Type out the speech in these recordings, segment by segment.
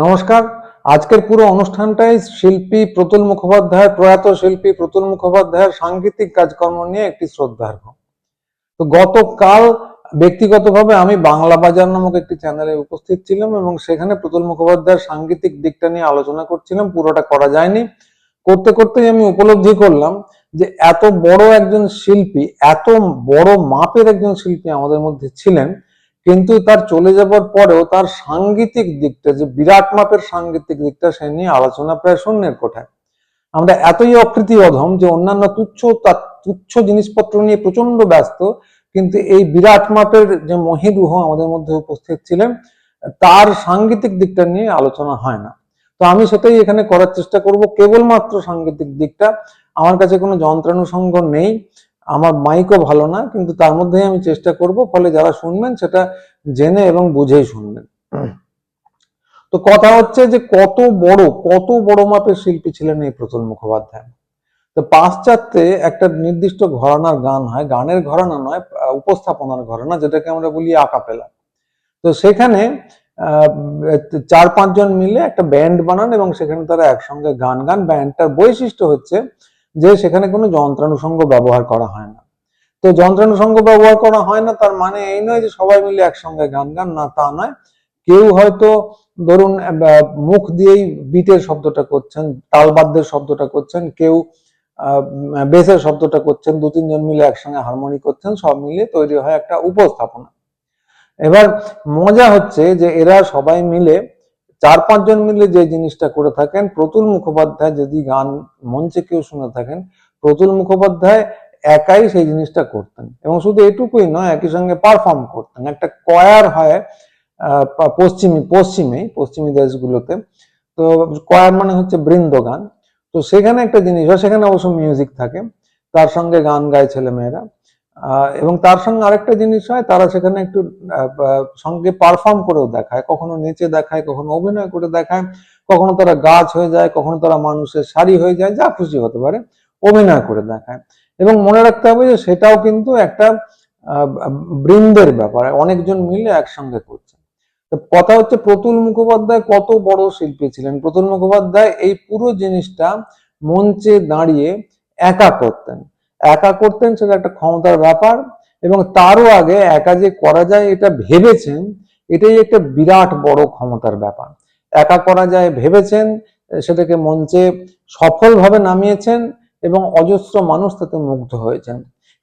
নমস্কার। আজকের পুরো অনুষ্ঠানটাই শিল্পী প্রতুল মুখোপাধ্যায়, প্রয়াত শিল্পী প্রতুল মুখোপাধ্যায়ের সাংগীতিক কাজকর্ম নিয়ে একটি শ্রদ্ধার্ঘ তো গতকাল ব্যক্তিগতভাবে আমি বাংলা বাজার নামক একটি চ্যানেলে উপস্থিত ছিলাম এবং সেখানে প্রতুল মুখোপাধ্যায়ের সাংগীতিক দিকটা নিয়ে আলোচনা করছিলাম, পুরোটা করা যায়নি। করতে করতেই আমি উপলব্ধি করলাম যে এত বড় একজন শিল্পী, এত বড় মাপের একজন শিল্পী আমাদের মধ্যে ছিলেন কিন্তু তার চলে যাবার পরেও তার সাংগীতিক দিকটা, যে বিরাট মাপের সাংগীতিক দিকটা সে নিয়ে আলোচনা প্রায় শূন্যের কোঠায়। আমরা এতই অকৃতি অধম যে অন্যান্য তুচ্ছ তুচ্ছ জিনিসপত্র নিয়ে প্রচণ্ড ব্যস্ত, কিন্তু এই বিরাট মাপের যে মহিরুহ আমাদের মধ্যে উপস্থিত ছিলেন, তার সাংগীতিক দিকটা নিয়ে আলোচনা হয় না। তো আমি সেটাই এখানে করার চেষ্টা করব, কেবলমাত্র সাংগীতিক দিকটা। আমার কাছে কোনো যন্ত্রানুষঙ্গ নেই। আমার মাইকও ভালো না, কিন্তু তার মধ্যেই আমি চেষ্টা করব, ফলে যারা শুনবেন সেটা জেনে এবং বুঝেই শুনবেন। তো কথা হচ্ছে যে কত বড় কত বড় মাপের শিল্পী ছিলেন এই প্রতুল মুখোপাধ্যায়। তো পাশ্চাত্যে একটা নির্দিষ্ট ঘরানার গান হয়, গানের ঘরানা নয় উপস্থাপনার ঘরানা, যেটাকে আমরা বলি আকাপেলা তো সেখানে চার পাঁচজন মিলে একটা ব্যান্ড বানান এবং সেখানে তারা একসঙ্গে গান গান। ব্যান্ডটার বৈশিষ্ট্য হচ্ছে যে সেখানে কোনো যন্ত্রানুষঙ্গ ব্যবহার করা হয় না। তো যন্ত্রানুষঙ্গ ব্যবহার করা হয় না, তার মানে এই নয় যে সবাই মিলে একসঙ্গে গান গান, না তা নয়। কেউ হয়তো ধরুন মুখ দিয়েই বিটের শব্দটা করছেন তালবাদ্যের শব্দটা করছেন, কেউ বেসের শব্দটা করছেন, দু তিনজন মিলে একসঙ্গে হারমোনি করছেন, সব মিলে তৈরি হয় একটা উপস্থাপনা। এবার মজা হচ্ছে যে এরা সবাই মিলে চার পাঁচজন মিলে যে জিনিসটা করে থাকেন, প্রতুল মুখোপাধ্যায় যদি গান মঞ্চে কেউ শুনে থাকেন, প্রতুল মুখোপাধ্যায় একাই সেই জিনিসটা করতেন। এবং শুধু এটুকুই নয়, একই সঙ্গে পারফর্ম করতেন। একটা কয়ার হয় পশ্চিমী পশ্চিমে পশ্চিমী দেশগুলোতে। তো কয়ার মানে হচ্ছে বৃন্দগান তো সেখানে একটা জিনিস হয়, সেখানে অবশ্য মিউজিক থাকে। তার সঙ্গে গান গায় ছেলেমেয়েরা। এবং তার সঙ্গে আরেকটা জিনিস হয়, তারা সেখানে একটু সঙ্গে পারফর্ম করেও দেখায়, কখনো নেচে দেখায়, কখনো অভিনয় করে দেখায়, কখনো তারা গাছ হয়ে যায়, কখনো তারা মানুষের শাড়ি হয়ে যায়, যা খুশি হতে পারে, অভিনয় করে দেখায়। এবং মনে রাখতে হবে যে সেটাও কিন্তু একটা বৃন্দের ব্যাপার, অনেকজন মিলে একসঙ্গে করছে। কথা হচ্ছে প্রতুল মুখোপাধ্যায় কত বড় শিল্পী ছিলেন। প্রতুল মুখোপাধ্যায় এই পুরো জিনিসটা মঞ্চে দাঁড়িয়ে একা করতেন। একা করতেন সেটা একটা ক্ষমতার ব্যাপার, এবং তারও আগে একা যে করা যায় এটা ভেবেছেন, এটাই একটা বিরাট বড় ক্ষমতার ব্যাপার। একা করা যায় ভেবেছেন, সেটাকে মঞ্চে সফলভাবে নামিয়েছেন, এবং অজস্র মানুষ তাতে মুগ্ধ হয়েছেন।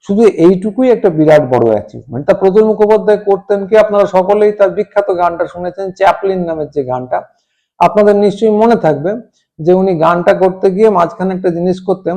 শুধু এইটুকুই একটা বিরাট বড় অ্যাচিভমেন্ট তা প্রতুল মুখোপাধ্যায় করতেন কি? আপনারা সকলেই তার বিখ্যাত গানটা শুনেছেন চ্যাপলিন নামের যে গানটা। আপনাদের নিশ্চয়ই মনে থাকবে যে উনি গানটা করতে গিয়ে মাঝখানে একটা জিনিস করতেন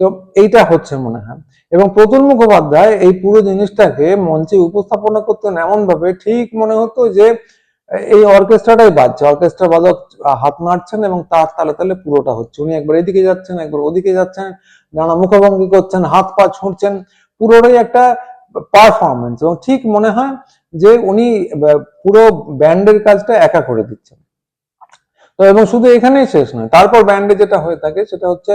তো এইটা হচ্ছে মনে হয়। এবং প্রতুল মুখোপাধ্যায় এই পুরো জিনিসটাকে মঞ্চে উপস্থাপনা করতেন এমন ভাবে ঠিক মনে হতো যে, এই অর্কেস্ট্রাটাই বাজছে। অর্কেস্ট্রা বাদক হাত নাড়ছেন এবং তার তালে তালে পুরোটা হচ্ছে। উনি একবার এদিকে যাচ্ছেন, একবার ওদিকে যাচ্ছেন, নানা মুখভঙ্গি করছেন, হাত পা ছুঁড়ছেন, পুরোটাই একটা পারফরমেন্স এবং ঠিক মনে হয় যে উনি পুরো ব্যান্ডের কাজটা একা করে দিচ্ছেন। তো এবং শুধু এখানেই শেষ নয়, তারপর ব্যান্ডে যেটা হয়ে থাকে সেটা হচ্ছে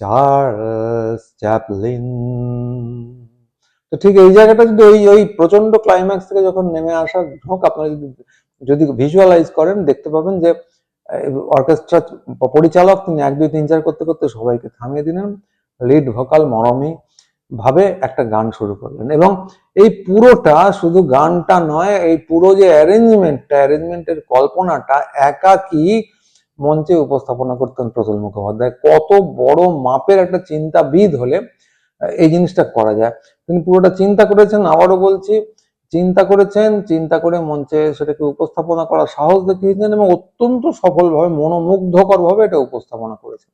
চার্লস চ্যাপলিন তো ঠিক এই জায়গাটা যদি ওই ওই প্রচণ্ড ক্লাইম্যাক্স থেকে যখন নেমে আসার ঝোঁক আপনারা যদি যদি ভিজুয়ালাইজ করেন, দেখতে পাবেন যে অর্কেস্ট্রা পরিচালক তিনি এক, দুই, তিন, চার করতে করতে সবাইকে থামিয়ে দিলেন। লিড ভোকাল মরমি ভাবে একটা গান শুরু করলেন। এবং এই পুরোটা শুধু গানটা নয়, এই পুরো যে অ্যারেঞ্জমেন্টটা অ্যারেঞ্জমেন্টের কল্পনাটা একাকি মঞ্চে উপস্থাপনা করতেন প্রতুল মুখোপাধ্যায়। কত বড় মাপের একটা চিন্তাবিদ হলে এই জিনিসটা করা যায়। তিনি পুরোটা চিন্তা করেছেন, আবারও বলছি, চিন্তা করেছেন, চিন্তা করে মঞ্চে সেটাকে উপস্থাপনা করার সাহস দেখিয়েছেন এবং অত্যন্ত সফলভাবে মনোমুগ্ধকর ভাবে এটা উপস্থাপনা করেছেন।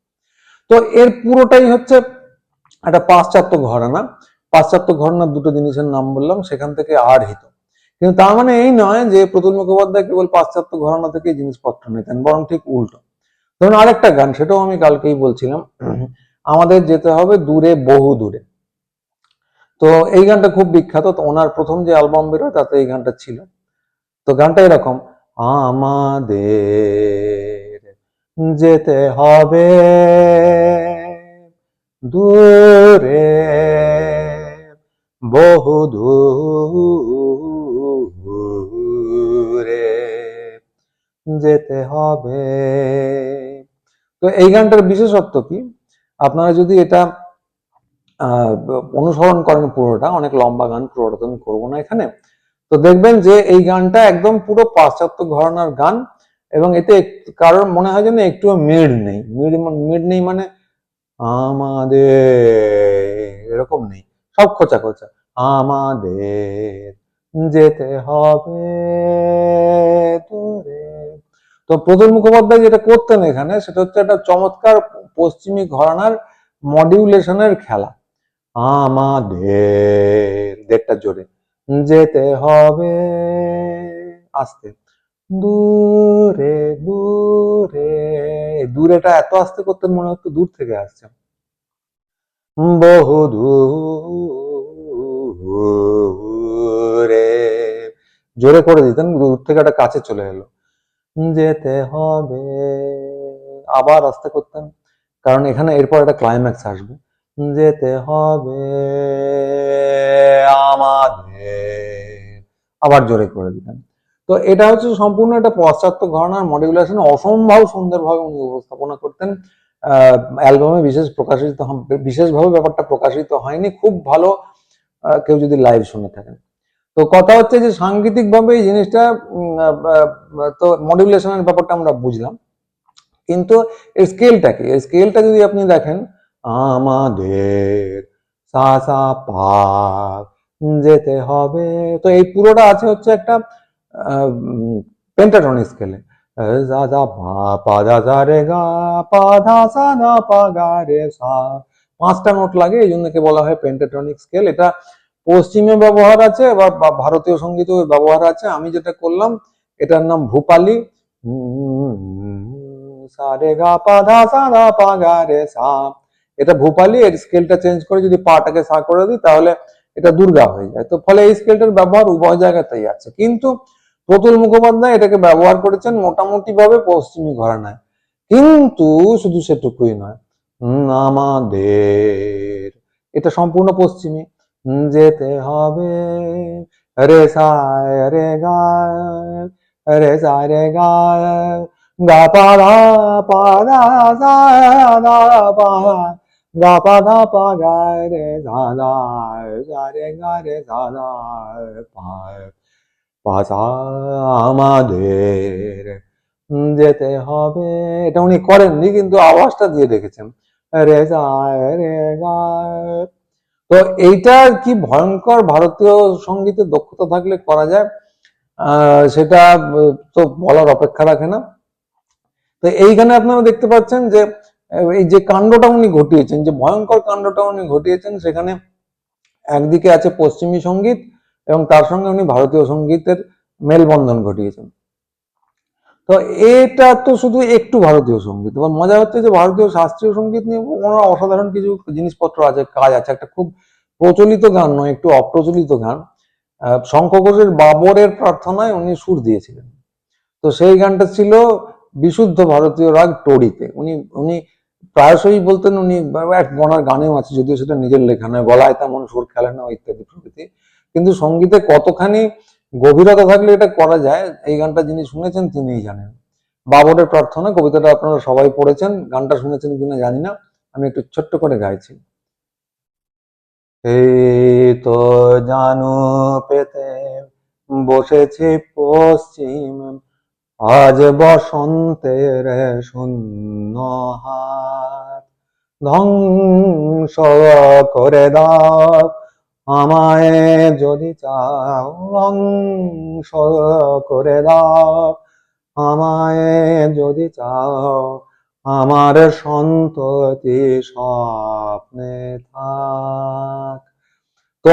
তো এর পুরোটাই হচ্ছে একটা পাশ্চাত্য ঘরানা। পাশ্চাত্য ঘরানার দুটো জিনিসের নাম বললাম, সেখান থেকে আর্হিত কিন্তু তার মানে এই নয় যে প্রতুল মুখোপাধ্যায় কেবল পাশ্চাত্য ঘরানা থেকে জিনিসপত্র নিতেন, বরং ঠিক উল্টো। ধরুন আরেকটা গান, সেটাও আমি কালকেই বলছিলাম। আমাদের যেতে হবে দূরে, বহু দূরে। তো এই গানটা খুব বিখ্যাত ওনার প্রথম যে অ্যালবাম বেরোয়, তাতে এই গানটা ছিল। তো গানটা এরকম, আমাদের যেতে হবে দূরে, বহু দূরে। যেতে হবে। তো এই গানটার বিশেষত্ব কি? আপনারা যদি এটা অনুসরণ করেন পুরোটা, অনেক লম্বা গান, পুরোটা তো আমি করব না এখানে। তো দেখবেন যে এই গানটা একদম পুরো পাশ্চাত্য ঘরানার গান এবং এতে কারোর মনে হয় যেন একটু মিড নেই। মিড মিড নেই মানে আমাদের, এরকম নেই। সব খোঁচা খোঁচা। আমাদের যেতে হবে দূরে। তো প্রতুল মুখোপাধ্যায় যেটা করতেন এখানে, সেটা হচ্ছে একটা চমৎকার পশ্চিমী ঘরানার মডিউলেশনের খেলা। আমাদের দেড়টা জোরে। যেতে হবে আস্তে। দূরে দূরে। দূরেটা এত আস্তে করতেন মনে হতো দূর থেকে আসছে। বহু দূরে জোরে করে দিতেন, দূর থেকে একটা কাছে চলে এলো। যেতে হবে। আবার আস্তে করতেন, কারণ এখানে এরপর একটা ক্লাইম্যাক্স আসবে। যেতে হবে আমাদের। আবার জোরে করে দিতেন। তো এটা হচ্ছে সম্পূর্ণ একটা পাশ্চাত্য ঘরানার মডিউলেশন অসম্ভব সুন্দরভাবে উনি উপস্থাপনা করতেন। অ্যালবামে বিশেষ প্রকাশিত বিশেষভাবে ব্যাপারটা প্রকাশিত হয়নি। খুব ভালো কেউ যদি লাইভ শুনে থাকেন। তো কথা হচ্ছে যে সাংগীতিক ভাবে এই জিনিসটা তো মডিউলেশনের ব্যাপারটা আমরা বুঝলাম। কিন্তু এর স্কেলটা কি? এর স্কেলটা যদি আপনি দেখেন, আমাদের সা সা যেতে হবে। তো এই পুরোটা আছে হচ্ছে একটা পেন্টাটনিক স্কেলে পা পা দা যা রে গা, পা ধা সা না পা গা রে সা। পাঁচটা নোট লাগে, এই জন্য বলা হয় পেন্টাটনিক স্কেল এটা পশ্চিমে ব্যবহার আছে বা ভারতীয় সঙ্গীতেও ব্যবহার আছে। আমি যেটা করলাম, এটার নাম ভূপালি। সা রে গা পা ধা, সা না পা গা রে সা। এটা ভূপালি, এর স্কেলটা চেঞ্জ করে যদি পাটাকে সা করে দিই, তাহলে এটা দুর্গা হয়ে যায়। তো ফলে এই স্কেলটার ব্যবহার উভয় জায়গাতেই আছে। কিন্তু প্রতুল মুখোপাধ্যায় এটাকে ব্যবহার করেছেন মোটামুটি ভাবে পশ্চিমী ঘরানায়। কিন্তু শুধু সেটুকুই নয় আমাদের এটা সম্পূর্ণ পশ্চিমে। যেতে হবে। রে সায় রে গায়, রে সায় রে গায়, গা পা ধা পা ধা সা ধা পা গা পা ধা পা গায় রে ধা ধা গা রে গা রে ধা ধা পায় পাশা আমাদের। যেতে হবে। এটা উনি করেননি, কিন্তু আওয়াজটা দিয়ে রেখেছেন। রে তো এইটা কি ভয়ঙ্কর ভারতীয় সঙ্গীতের দক্ষতা থাকলে করা যায়? সেটা, তো বলার অপেক্ষা রাখে না। তো এইখানে আপনারা দেখতে পাচ্ছেন যে এই যে কাণ্ডটা উনি ঘটিয়েছেন, যে ভয়ঙ্কর কাণ্ডটা উনি ঘটিয়েছেন, সেখানে একদিকে আছে পশ্চিমী সংগীত এবং তার সঙ্গে উনি ভারতীয় সঙ্গীতের মেলবন্ধন ঘটিয়েছেন। তো এটা তো শুধু একটু ভারতীয় সংগীত। এবার মজা হচ্ছে যে ভারতীয় শাস্ত্রীয় সংগীত নিয়ে ওনার অসাধারণ কিছু জিনিসপত্র আছে, কাজ আছে, একটা খুব প্রচলিত গান নয়, একটু অপ্রচলিত গান। শঙ্খ ঘোষের বাবরের প্রার্থনায় উনি সুর দিয়েছিলেন। তো সেই গানটা ছিল বিশুদ্ধ ভারতীয় রাগ টোড়িতে। উনি উনি প্রায়শই বলতেন উনি, এক গণার গানেও আছে, যদিও সেটা নিজের লেখা নয়, গলায় তেমন সুর খেলে না, ইত্যাদি প্রভৃতি। কিন্তু সঙ্গীতে কতখানি গভীরতা থাকলে এটা করা যায়। এই গানটা যিনি শুনেছেন তিনিই জানেন। বাবরের প্রার্থনা, কবিতাটা আপনারা সবাই পড়েছেন, গানটা শুনেছেন কিনা জানি না। আমি একটু ছোট্ট করে গাইছি। এই তো জানু পেতে বসেছি পশ্চিম, আজ বসন্তের শূন্য হাত। ধ্বংস করে দাও আমায় যদি চাও ধ্বংস করে দাও, আমায় যদি চাও আমার সন্ততি স্বপ্নে থাক। তো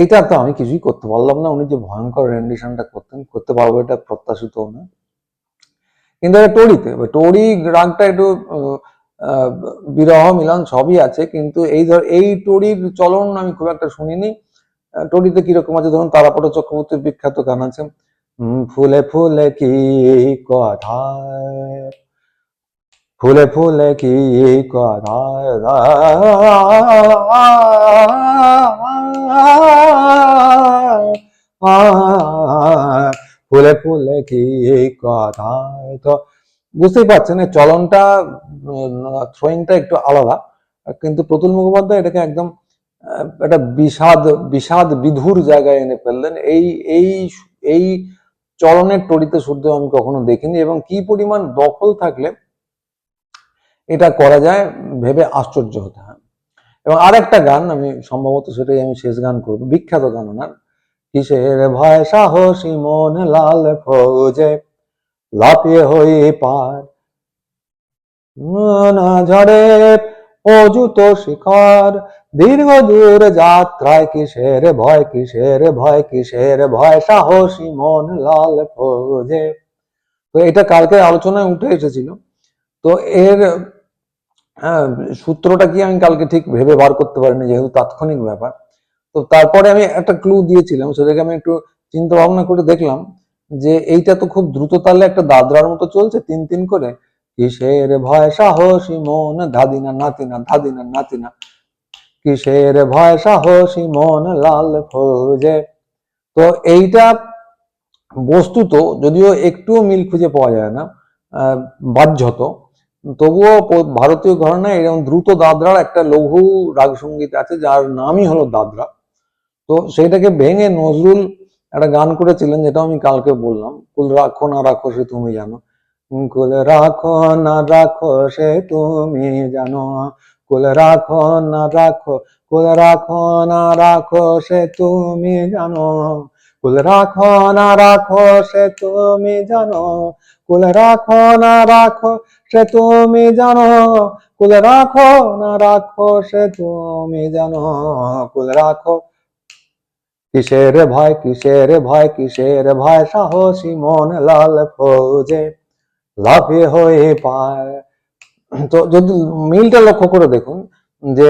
এইটা তো আমি কিছুই করতে পারলাম না, উনি যে ভয়ঙ্কর রেন্ডিশনটা করতেন, করতে পারব এটা প্রত্যাশিত না। কিন্তু এটা এবার রাগটা একটু বিরহ মিলন সবই আছে, কিন্তু এই ধর, এই টড়ির চলন আমি খুব একটা শুনিনি। টড়িতে কীরকম আছে? ধরুন তারাপদ চক্রবর্তীর বিখ্যাত গান আছে ফুলে ফুলে কি কথা? ফুলে ফুলে কি কথা? ফুলে ফুলে কি কথা? বুঝতেই পারছেন, এই চলনটা থ্রোয়িংটা একটু আলাদা। কিন্তু প্রতুল মুখোপাধ্যায় এটাকে একদম একটা বিষাদ বিষাদ বিধুর জায়গায় এনে ফেললেন। এই এই এই চলনের টড়িতে শুদ্ধ আমি কখনো দেখিনি এবং কি পরিমাণ দখল থাকলে এটা করা যায় ভেবে আশ্চর্য হতে হয়। এবং আরেকটা গান আমি সম্ভবত সেটাই আমি শেষ গান করব, বিখ্যাত গান ওনার। কিসের ভয় সাহসী মন লাল ফৌজে লাপিয়ে হয়ে পার। ঝড়ে অযুত শিখর, দীর্ঘ দূর যাত্রায় কিসের ভয় কিসের ভয় কিসের ভয়, সাহসী মন লাল ফৌজে তো এটা কালকে আলোচনায় উঠে এসেছিল। তো এর হ্যাঁ সূত্রটা কি আমি কালকে ঠিক ভেবে বার করতে পারিনি, যেহেতু তাৎক্ষণিক ব্যাপার। তো তারপরে আমি একটা ক্লু দিয়েছিলাম, সেটাকে আমি একটু চিন্তা ভাবনা করে দেখলাম। যে এইটা তো খুব দ্রুত তালে একটা দাদরার মতো চলছে, তিন তিন করে। কিসের ভয় সাহসী মন ধাদিনা নাতিনা ধাদিনা নাতিনা কিসের ভয় সাহসী মন, লাল ফৌজে তো এইটা বস্তুত যদিও একটুও মিল খুঁজে পাওয়া যায় না বাহ্যত তবুও ভারতীয় ঘরানায় এরকম দ্রুত দাদরার একটা লঘু রাগ সংগীত আছে, যার নামই হলো দাদরা। তো সেইটাকে ভেঙে নজরুল একটা গান করেছিলেন যেটা আমি কালকে বললাম। কুল রাখো না, রাখো সে তুমি জানো। কুল রাখো না, রাখো সে তুমি জানো। কুল রাখো না, রাখো। কুল রাখো না, রাখো সে তুমি জানো। কুল রাখো না, রাখো সে তুমি জানো। কুল রাখো না, রাখো সে তুমি জানো। কুল রাখো না, রাখো সে তুমি জানো। কুল রাখো কিসের ভয় কিসের ভয় কিসের ভয়? সাহসী মন লাল ফৌজে লাফিয়ে হয়ে পায়। তো যদি মিলটা লক্ষ্য করে দেখুন যে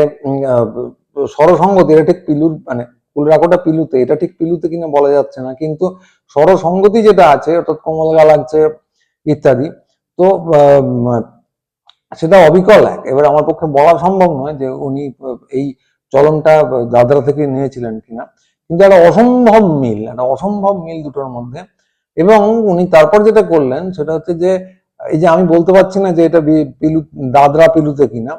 স্বরসঙ্গতি, এটা ঠিক পিলুর মানে কুলরাকোটা পিলুতে, এটা ঠিক পিলুতে কিনা বলা যাচ্ছে না, কিন্তু স্বরসঙ্গতি যেটা আছে, অর্থাৎ কোমল গা লাগছে ইত্যাদি, তো সেটা অবিকল এক। এবার আমার পক্ষে বলা সম্ভব নয় যে উনি এই চলনটা দাদরা থেকে নিয়েছিলেন কিনা। কিন্তু একটা অসম্ভব মিল, একটা অসম্ভব মিল দুটোর মধ্যে। এবং উনি তারপর যেটা করলেন সেটা হচ্ছে যে, এই যে আমি বলতে পারছি না যে এটা পিলু, দাদরা পিলুতে কিনা,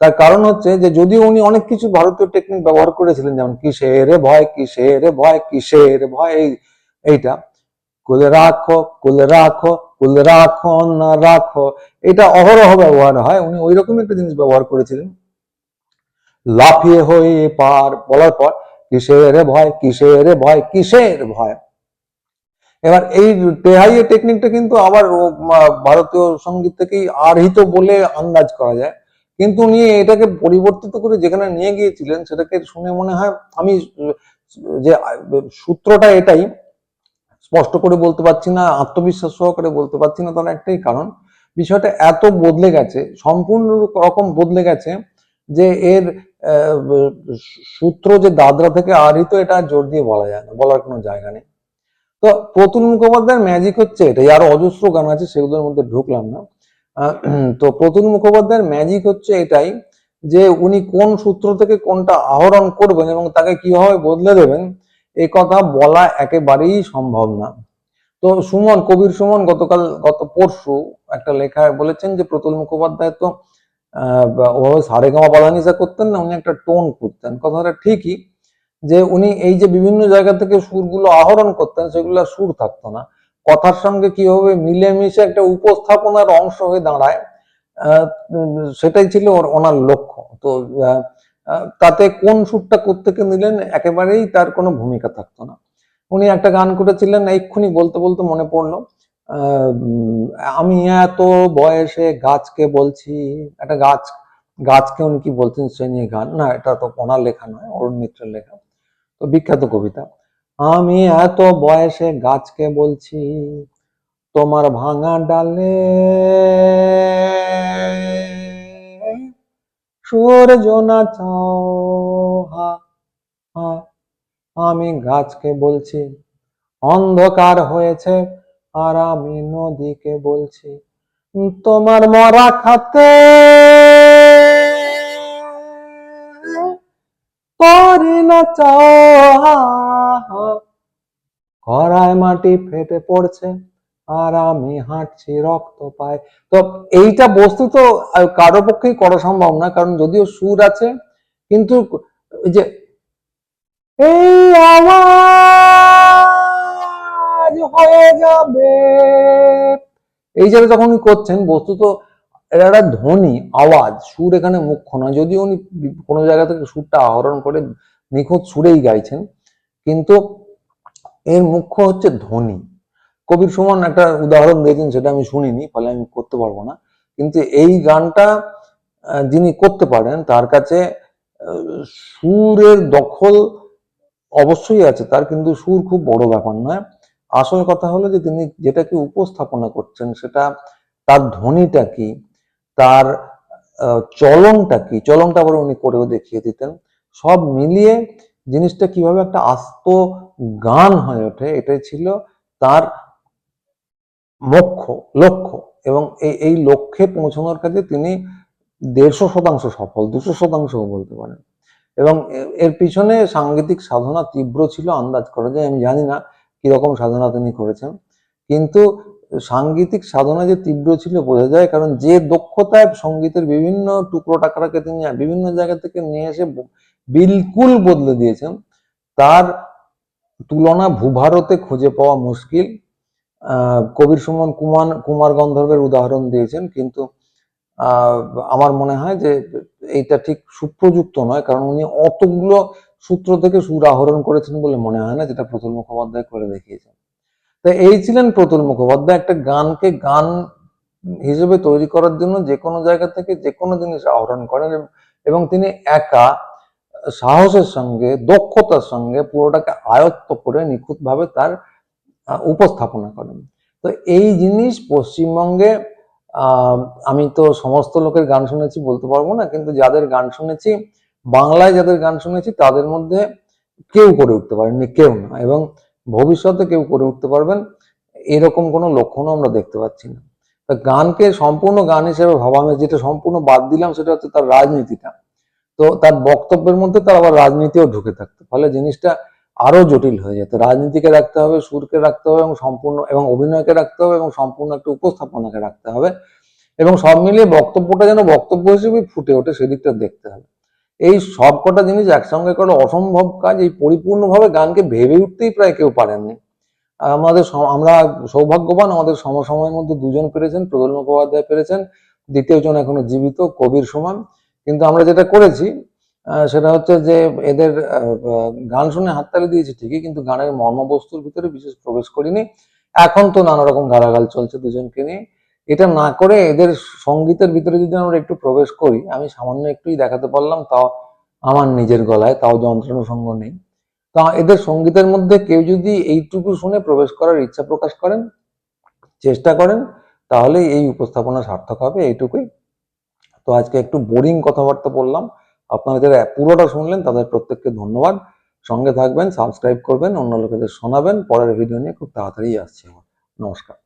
তার কারণ হচ্ছে যে যদিও উনি অনেক কিছু ভারতীয় টেকনিক ব্যবহার করেছিলেন, যেমন কিসের ভয় কিসের ভয় কিসের ভয়, এই, এইটা। কুলে রাখো কুলে রাখো কুলে রাখো, না রাখো, এটা অহরহ ব্যবহার হয়। উনি ওই রকম একটা জিনিস ব্যবহার করেছিলেন। লাফিয়ে হয়ে পার বলার পর কিসের ভয় কিসের ভয় কিসের ভয়? এবার এই তেহাইয়ের টেকনিকটা কিন্তু আবার ভারতীয় সংগীত থেকেই আরহিত বলে আন্দাজ করা যায়। কিন্তু উনি এটাকে পরিবর্তিত করে যেখানে নিয়ে গিয়েছিলেন, সেটাকে শুনে মনে হয় আমি যে সূত্রটা এটাই, স্পষ্ট করে বলতে পারছি না, আত্মবিশ্বাস সহকারে বলতে পারছি না, তার একটাই কারণ। বিষয়টা এত বদলে গেছে, সম্পূর্ণ রকম বদলে গেছে যে এর সূত্র যে দাদরা থেকে আহৃত এটা জোর দিয়ে বলা যায় না, বলার কোনো জায়গা নেই। তো প্রতুল মুখোপাধ্যায়ের ম্যাজিক হচ্ছে এটাই, আরও অজস্র গান আছে, সেগুলোর মধ্যে ঢুকলাম না। তো প্রতুল মুখোপাধ্যায়ের ম্যাজিক হচ্ছে এটাই যে উনি কোন সূত্র থেকে কোনটা আহরণ করবেন এবং তাকে কীভাবে বদলে দেবেন এই কথা বলা একেবারেই সম্ভব না। তো সুমন, কবির সুমন গতকাল, গত পরশু একটা লেখায় বলেছেন যে প্রতুল মুখোপাধ্যায় তো ওভাবে সারেগামা পাধানিসা করতেন না, উনি একটা টোন করতেন কথাটা ঠিকই যে উনি এই যে বিভিন্ন জায়গা থেকে সুরগুলো আহরণ করতেন, সেগুলো সুর থাকতো না। কথার সঙ্গে কীভাবে মিলেমিশে একটা উপস্থাপনার অংশ হয়ে দাঁড়ায় সেটাই ছিল ওর, ওনার লক্ষ্য। তো তাতে কোন সুরটা কোত্থেকে নিলেন, একেবারেই তার কোনো ভূমিকা থাকতো না। উনি একটা গান করেছিলেন এক্ষুনি বলতে বলতে মনে পড়ল আমি এত বয়সে গাছকে বলছি, একটা গাছ, গাছকে উনি কি বলছেন সে নিয়ে গান? না, এটা তো ওনার লেখা নয়, অরুণ মিত্রের লেখা। তো বিখ্যাত কবিতা। আমি এত বয়সে গাছকে বলছি, তোমার ভাঙা ডালে সূর্য নাচাও হা হা। আমি গাছকে বলছি, অন্ধকার হয়েছে আর আমি নদীকে বলছি, তোমার মরা খাতে পারি না চাও মাটি ফেটে পড়ছে, আর আমি হাঁটছি রক্ত পায়। তো এইটা বস্তু তো কারও পক্ষেই করা সম্ভব না, কারণ যদিও সুর আছে, কিন্তু যে, এই আওয়াজ হয়ে যাবে। যখন উনি করছেন বস্তু তো এটা একটা ধ্বনি, আওয়াজ, সুর এখানে মুখ্য নয়। যদিও উনি কোনো জায়গা থেকে সুরটা আহরণ করে নিখুঁত সুরেই গাইছেন, কিন্তু এর মুখ্য হচ্ছে ধ্বনি। কবির সুমন একটা উদাহরণ দিয়েছেন, সেটা আমি শুনিনি, ফলে আমি করতে পারব না। কিন্তু এই গানটা যিনি করতে পারেন, তার কাছে সুরের দখল অবশ্যই আছে, তার কিন্তু সুর খুব বড় ব্যাপার নয়। আসল কথা হলো যে তিনি যেটাকে উপস্থাপনা করছেন সেটা তার ধ্বনিটা কি? তার চলনটা কি? চলনটা আবার উনি করেও দেখিয়ে দিতেন। সব মিলিয়ে জিনিসটা কীভাবে একটা আস্ত গান হয়ে ওঠে এটাই ছিল তার লক্ষ্য লক্ষ্য। এবং এই এই লক্ষ্যে পৌঁছানোর কাজে তিনি দেড়শো শতাংশ সফল, দুশো শতাংশও বলতে পারেন। এবং এর পিছনে সাংগীতিক সাধনা তীব্র ছিল, আন্দাজ করা যায়, আমি জানি না। কীরকম সাধনা তিনি করেছেন। কিন্তু সাংগীতিক সাধনা যে তীব্র ছিল বোঝা যায়, কারণ যে দক্ষতায় সঙ্গীতের বিভিন্ন টুকরো টাকরাকে তিনি বিভিন্ন জায়গা থেকে নিয়ে এসে বিলকুল বদলে দিয়েছেন, তার তুলনা ভূভারতে খুঁজে পাওয়া মুশকিল। কবির সুমন কুমার কুমার গন্ধর্বের উদাহরণ দিয়েছেন, কিন্তু আমার মনে হয় যে এইটা ঠিক সুপ্রযুক্ত নয়, কারণ উনি অতগুলো সূত্র থেকে সুর আহরণ করেছেন বলে মনে হয় না, যেটা প্রতুল মুখোপাধ্যায় করে দেখিয়েছেন। তো এই ছিলেন প্রতুল মুখোপাধ্যায়, একটা গানকে গান হিসেবে তৈরি করার জন্য যে কোনো জায়গা থেকে যে কোনো জিনিস আহরণ করেন এবং- এবং তিনি একা সাহসের সঙ্গে, দক্ষতার সঙ্গে পুরোটাকে আয়ত্ত করে নিখুঁতভাবে তার উপস্থাপনা করেন। তো এই জিনিস পশ্চিমবঙ্গে আমি তো সমস্ত লোকের গান শুনেছি বলতে পারব না, কিন্তু যাদের গান শুনেছি বাংলায় যাদের গান শুনেছি, তাদের মধ্যে কেউ করে উঠতে পারেননি, কেউ না। এবং ভবিষ্যতে কেউ করে উঠতে পারবেন, এরকম কোনো লক্ষণও আমরা দেখতে পাচ্ছি না। তা গানকে সম্পূর্ণ গান হিসেবে ভাবা, আমি যেটা সম্পূর্ণ বাদ দিলাম, সেটা হচ্ছে তার রাজনীতিটা। তো তার বক্তব্যের মধ্যে তার আবার রাজনীতিও ঢুকে থাকতো। ফলে জিনিসটা আরও জটিল হয়ে যেত। রাজনীতিকে রাখতে হবে, সুরকে রাখতে হবে, এবং সম্পূর্ণ, এবং অভিনয়কে রাখতে হবে, এবং সম্পূর্ণ একটা উপস্থাপনাকে রাখতে হবে। এবং সব মিলিয়ে বক্তব্যটা যেন বক্তব্য হিসেবে ফুটে ওঠে, সেদিকটা দেখতে হবে। এই সব কটা জিনিস একসঙ্গে করা অসম্ভব কাজ, এই পরিপূর্ণভাবে গানকে ভেবে উঠতেই প্রায় কেউ পারেননি। আমাদের আমরা সৌভাগ্যবান, আমাদের সমসময়ের মধ্যে দুজন পেরেছেন, প্রদল মুখোপাধ্যায় পেরেছেন, দ্বিতীয়জন এখনও জীবিত, কবির সমান। কিন্তু আমরা যেটা করেছি সেটা হচ্ছে যে এদের গান শুনে হাততালি দিয়েছি ঠিকই, কিন্তু গানের মর্মবস্তুর ভিতরে বিশেষ প্রবেশ করিনি। এখন তো নানা রকম গালাগাল চলছে দুজনকে নিয়ে। এটা না করে এদের সঙ্গীতের ভিতরে যদি আমরা একটু প্রবেশ করি, আমি সামান্য একটুই দেখাতে পারলাম, তাও আমার নিজের গলায়, তাও যন্ত্রণা সঙ্গ নেই। তা এদের সঙ্গীতের মধ্যে কেউ যদি এইটুকু শুনে প্রবেশ করার ইচ্ছা প্রকাশ করেন, চেষ্টা করেন, তাহলে এই উপস্থাপনা সার্থক হবে এইটুকুই। তো আজকে একটু বোরিং কথাবার্তা বললাম। আপনারা যারা পুরোটা শুনলেন, তাদের প্রত্যেককে ধন্যবাদ। সঙ্গে থাকবেন সাবস্ক্রাইব করবেন, অন্য লোকেদের শোনাবেন। পরের ভিডিও নিয়ে খুব তাড়াতাড়ি আসছে আমার। নমস্কার।